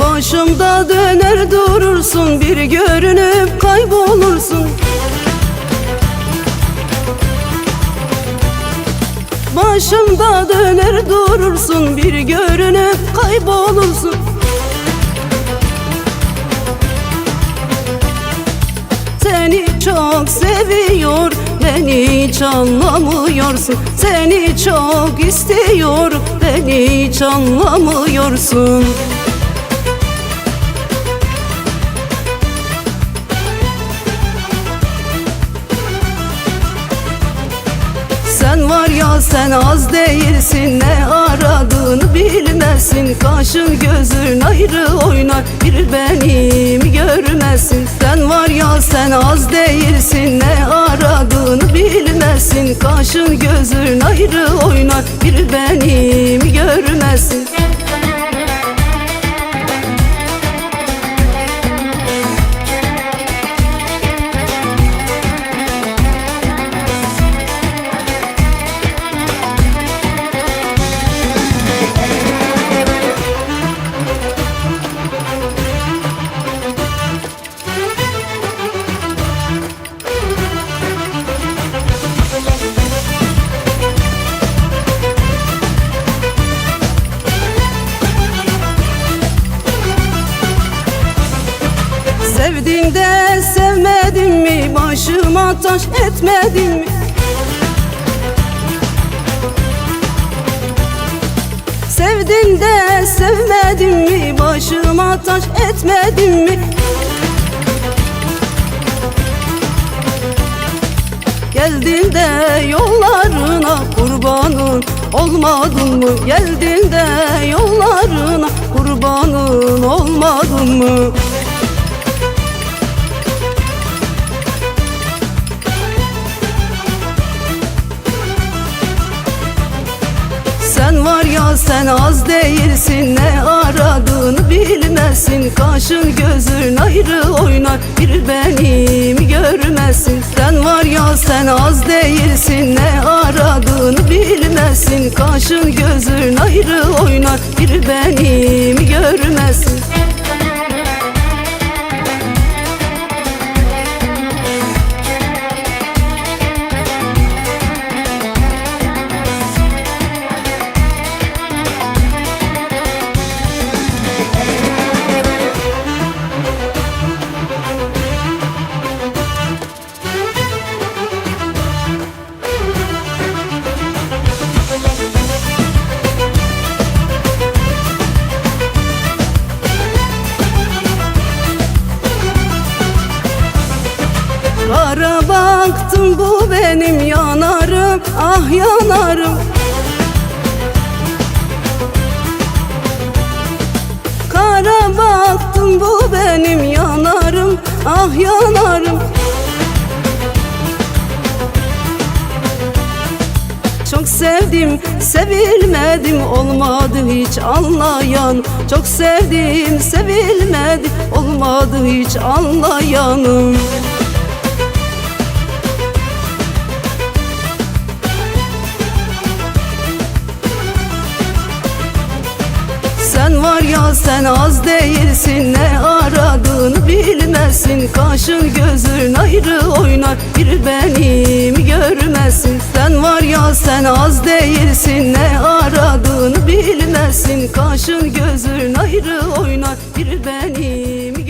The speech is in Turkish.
Başımda döner durursun bir görünüp kaybolursun. Başımda döner durursun bir görünüp kaybolursun. Seni çok seviyor beni hiç anlamıyorsun. Seni çok istiyor beni hiç anlamıyorsun sen az değilsin ne aradığını bilmezsin. Kaşın gözün ayrı oynar bir benim görmezsin Sen var ya sen az değilsin ne aradığını bilmezsin. Kaşın gözün ayrı oynar bir benim görmezsin Sevdin de sevmedin mi başıma taş etmedin mi Sevdin de sevmedin mi başıma taş etmedin mi Geldin de yollarına kurbanın olmadın mı? Geldin de yollarına kurbanın olmadın mı? Sen az değilsin ne aradığını bilmezsin. Kaşın gözün ayrı oynar bir benim görmezsin? Sen var ya sen az değilsin ne aradığını bilmezsin. Kaşın gözün ayrı oynar bir benim görmezsin Kara baktım bu benim yanarım ah yanarım. Kara baktım bu benim yanarım ah yanarım. Çok sevdim, sevilmedim olmadı hiç anlayan. Çok sevdim, sevilmedim olmadı hiç anlayanım sen az değilsin ne aradığını bilmezsin. Kaşın gözün ayrı oynar bir benim görmezsin Sen var ya sen az değilsin ne aradığını bilmezsin. Kaşın gözün ayrı oynar bir benim